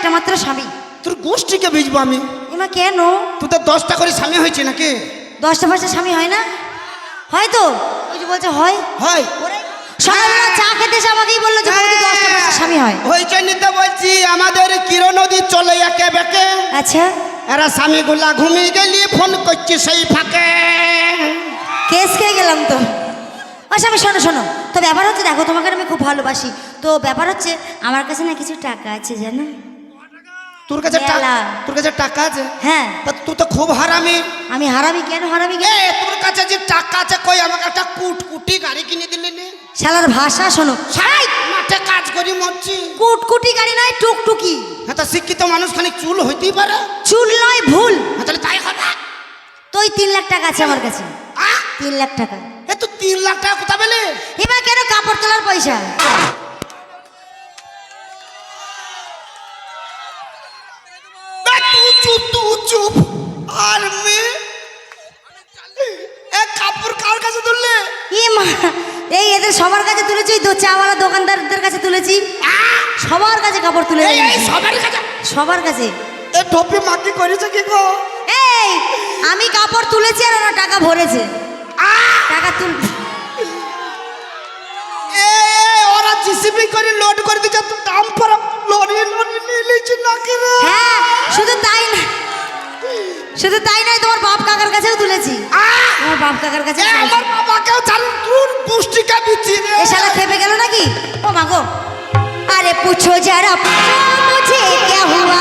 একটা মাত্র স্বামী। তোর গোষ্ঠীকে ভিজবো আমি? এমা কেন? তুই তো দশটা করে স্বামী হয়েছে নাকি? দশটা পাঁচটা স্বামী হয় না? হয় তো? ওই যে বলছে হয়? হয়। সকালবেলা চা খেতে এসে আমাকেই বলল যে বৌদি দশটা পাঁচটা স্বামী হয়। ওই জন্যই তো বলছি আমাদের কিরণ নদী চলে একে বেকে। আচ্ছা। এরা স্বামীগুলা ঘুমিয়ে গেলি ফোন করছি সেই ফাঁকে। কেস খেয়ে গেলাম তো। আচ্ছা আমি শোনো শোনো। তো ব্যাপার হচ্ছে দেখো তোমাকে আমি খুব ভালোবাসি। তো ব্যাপার হচ্ছে আমার কাছে না কিছু টাকা আছে জানো? তোর কাছে টাকা তোর কাছে টাকা আছে? হ্যাঁ। তা তুই তো খুব হারামি। আমি হারামি কেন হারামি এ তোর কাছে যে টাকা আছে কই? আমাকে একটা কুট কুটি গাড়ি কিনে দিলি নি। শালার ভাষা শোনো। সাই মাঠে কাজ করি মরছি। কুটকুটি গাড়ি নয় টুকটুকি। হ্যাঁ তা শিক্ষিত মানুষ খানিক চুল হইতেই পারে। চুল নয় ভুল। হ্যাঁ, তাহলে তাই হবে। তো ওই তিন লাখ টাকা আছে আমার কাছে? তিন লাখ টাকা। এ তুই তিন লাখ টাকা কোথা পেলে? এবার কেন কাপড় তোলার পয়সা? এদের সবার কাছে তুলেছি তো দো চাওয়ালা দোকানদারদের কাছে তুলেছি। সবার কাছে কাপড় তুলে। সবার কাছে। সবার কাছে। এ টপি মাকি করেছে কি গো? এই আমি কাপড় তুলেছি আর ওরা টাকা ভরেছে। আ! টাকা তুল এ ওরা জিসিবি করে লোড করে দিচ্ছে তো দাম পর লরি লরি নিয়ে লিছি নাকি হ্যাঁ শুধু তাই না শুধু তাই নয় তোমার বাপ কাকার কাছেও তুলেছি। তোমার বাপ কাকার কাছে আমার বাবাকেও চালুন পুষ্টিকা দিচ্ছি এ শালা খেপে গেল নাকি? ও মাগো আরে পুছো যারা পুছো মুঝে কে হুয়া।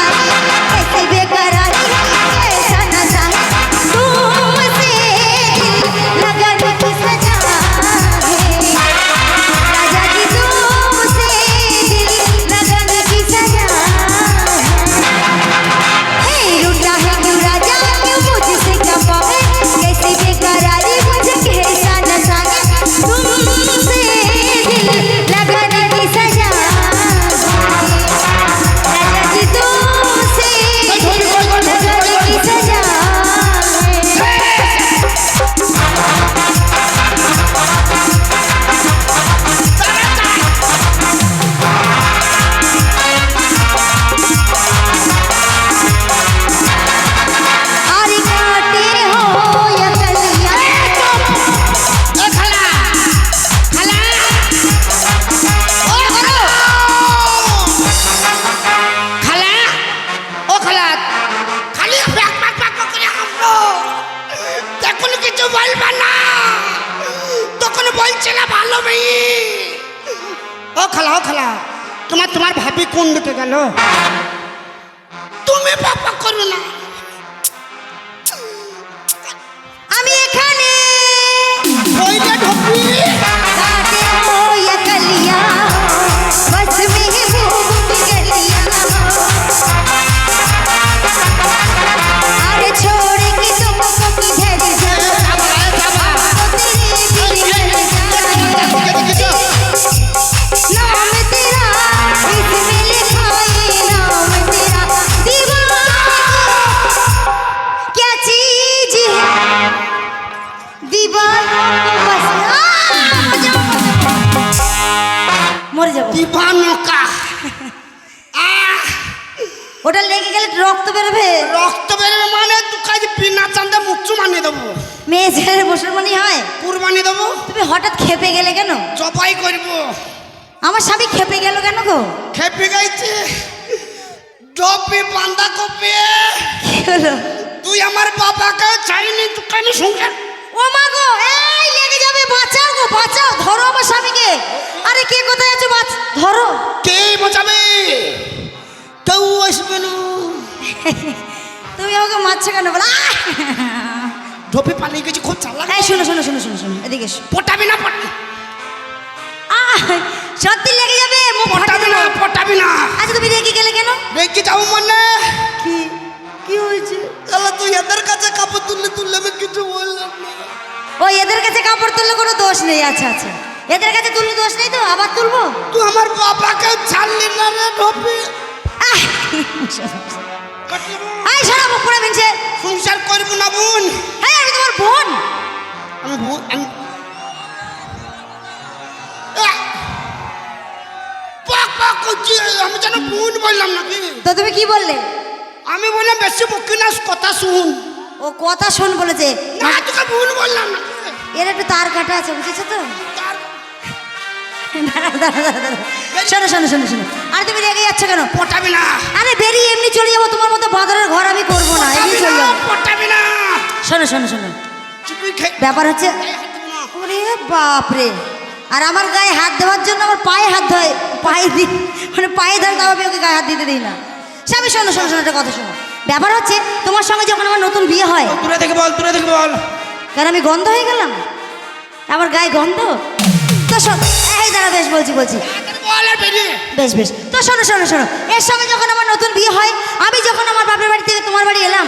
খালা ও খালা তোমার তোমার ভাবি কোন দিকে গেল? তুমি পাপা করবে না। আমি এখানে। দিবানকা আহ! ওটা লেগে গেলে রক্ত বেরোবে। রক্ত বেরোবে মানে দু কাজ বিনা চান্দে মুচ্ছু মানিয়ে দেবো। মেয়ে ছেলের মুসলমানই হয়? কুরবানি দেবো। তুমি হঠাৎ খেপে গেলে কেন? জবাই করব। আমার স্বামী খেপে গেল কেন গো? খেপে গেছে। ডপি বান্দা কপি। কি হলো? তুই আমার বাবাকে চাইনি দোকানে সংসার ও মা গো এই লেগে যাবে বাঁচাও গো বাঁচাও ধরো আমার স্বামীকে। আরে কে কোথায় তুমি আমাকে মারছো কেন বলা? ঢপি পালিয়ে গেছি খুব চালাক। এই শোনো শোনো শোনো শোনো শোনো এদিকে এসো। পটাবি না পটাবি। সত্যি লেগে যাবে? মুখ পটাবি না। পটাবি না। আচ্ছা তুমি রেগে গেলে কেন? রেখে যাও মানে। কি কি হয়েছে? তাহলে তুই এদের কাছে কাপড় তুললে তুললে আমি কিছু বললাম না। ও এদের কাছে কাপড় তুললে কোনো দোষ নেই। আচ্ছা আচ্ছা। এদের কাছে তুললে দোষ নেই তো? আবার তুলবো? তুই আমার বাবাকে ছাড়লি না রে ঢপি এই সরাবো পড়ে মিনছে। সংসার করব না বোন। হ্যাঁ আমি তোমার বোন। আমি বোন আমি আমি যেন বোন বললাম নাকি? তো তুমি কি বললে? আমি বললাম বেশি বকি না কথা শুন। ও কথা শোন বলেছে। না তোকে বোন বললাম না এর একটু তার কাটা আছে বুঝেছ তো? শোনো শোনো শোনো শোনো। আর তুমি রেগে যাচ্ছ কেন? পটাবি না আরে বেরিয়ে এমনি চলে যাব তোমার মতো বাদরের ঘর আমি করব না এমনি চলে যাব। পটাবি না শোনো শোনো। শোনো ব্যাপার হচ্ছে। ওরে বাপরে। আর আমার গায়ে হাত দেওয়ার জন্য আমার পায়ে হাত ধয় পায়ে দি মানে পায়ে ধরে তাও আমি ওকে গায়ে হাত দিতে দিই না। স্বামী শোনো শোনো শোনো একটা কথা শোনো। ব্যাপার হচ্ছে তোমার সঙ্গে যখন আমার নতুন বিয়ে হয় দূরে থেকে বল দূরে থেকে বল। কারণ আমি গন্ধ হয়ে গেলাম? আমার গায়ে গন্ধ? তো শোন এই দাঁড়া বেশ বলছি বলছি। বেশ বেশ। তো শোনো শোনো শোনো। এর সঙ্গে যখন আমার নতুন বিয়ে হয় আমি যখন আমার বাপের বাড়ি থেকে তোমার বাড়ি এলাম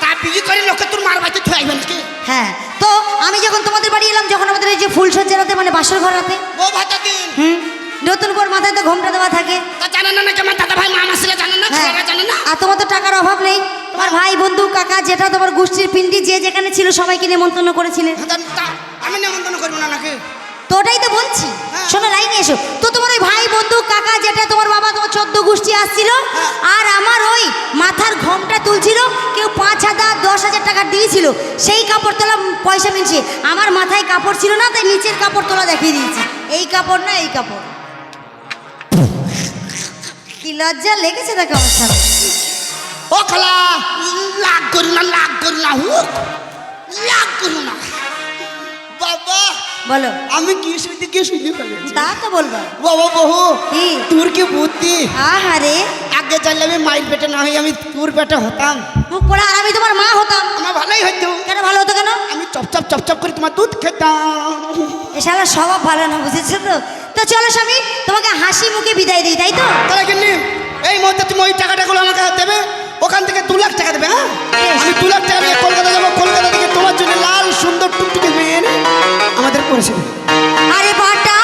তা বিক্রি করে লোকে তোর মার বাড়িতে নাকি? হ্যাঁ তো আমি যখন তোমাদের বাড়ি এলাম যখন আমাদের এই যে ফুল সজ্জারাতে মানে বাসর ঘর রাতে বউ ভাতা দিন হুম? নতুন বর মাথায় তো ঘোমটা দেওয়া থাকে। তা জানে না নাকি আমার দাদা ভাই মা মাসিরা জানে না হ্যাঁ। ছেলেরা জানে না? আর তোমার তো টাকার অভাব নেই। তোমার ভাই বন্ধু কাকা যেটা তোমার গোষ্ঠীর পিন্ডি যে যেখানে ছিল সবাইকে নিমন্ত্রণ করেছিলে। তা- তা আমি নিমন্ত্রণ করব না নাকি? ওটাই তো বলছি। হ্যাঁ। শোনো লাইনে এসো। তো তোমার ওই ভাই বন্ধু কাকা যেটা তোমার বাবা তোমার চোদ্দ গোষ্ঠী আসছিল হ্যাঁ। আর আমার ওই মাথার ঘোমটা তুলছিল কেউ পাঁচ হাজার দশ হাজার টাকা দিয়েছিল সেই কাপড় তোলা পয়সা মিলছে। আমার মাথায় কাপড় ছিল না তাই নিচের কাপড় তোলা দেখিয়ে দিয়েছি। এই কাপড় না এই কাপড়। কি লজ্জা লেগেছে দেখো আমার সাথে। ও খালা লাগ করু না লাগ করু না হুক লাগ করু না। বাবা বলো। আমি কি শুনতে কি শুনতে ফেলেছি? তা তো বলব। বাবা বহু কি? তোর কি বুদ্ধি? আহারে। আগে জানলে আমি মায়ের পেটে না হয়ে আমি তোর পেটে হতাম। মুখ পড়া আর আমি তোমার মা হতাম। আমার ভালোই হতো কেন ভালো হতো কেন? আমি চপচপ চপচপ করে তোমার দুধ খেতাম। এসালা স্বভাব ভালো না বুঝেছ তো? তো চলো স্বামী তোমাকে হাসি মুখে বিদায় দিই তাই তো? তাহলে এই মুহূর্তে তুমি ওই টাকাটাগুলো আমাকে দেবে? ওখান থেকে দু লাখ টাকা দেবে হ্যাঁ? আমি দু লাখ টাকা নিয়ে কলকাতা যাব কলকাতা থেকে তোমার জন্য লাল সুন্দর টুকটুকে মেয়ে এনে আমাদের পরিষেবা আরে বাটা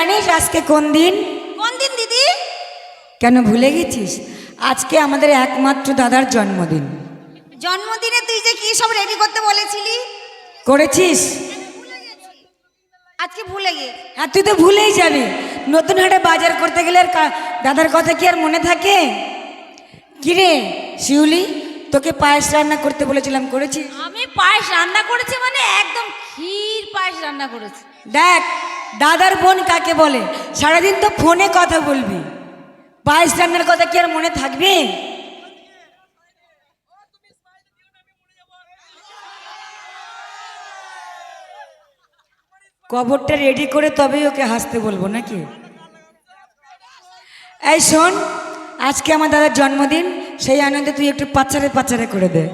জানিস আজকে কোন দিন? কোন দিন দিদি? কেন ভুলে গেছিস? আজকে আমাদের একমাত্র দাদার জন্মদিন। জন্মদিনে তুই যে কি সব রেডি করতে বলেছিলি? করেছিস? আজকে ভুলে গিয়ে। আর তুই তো ভুলেই যাবি। নতুন হাটে বাজার করতে গেলে আর দাদার কথা কি আর মনে থাকে? কিরে শিউলি তোকে পায়েস রান্না করতে বলেছিলাম করেছি আমি পায়েস রান্না করেছি মানে একদম ক্ষীর পায়েস রান্না করেছি। দেখ, দাদার বোন কাকে বলে? সারাদিন তো ফোনে কথা বলবি। পায়েস রান্নার কথা কি আর মনে থাকবে? কবরটা রেডি করে তবেই ওকে হাসতে বলব নাকি? এই শোন, আজকে আমার দাদার জন্মদিন, সেই আনন্দে তুই একটু পাচারে পাচারে করে দে।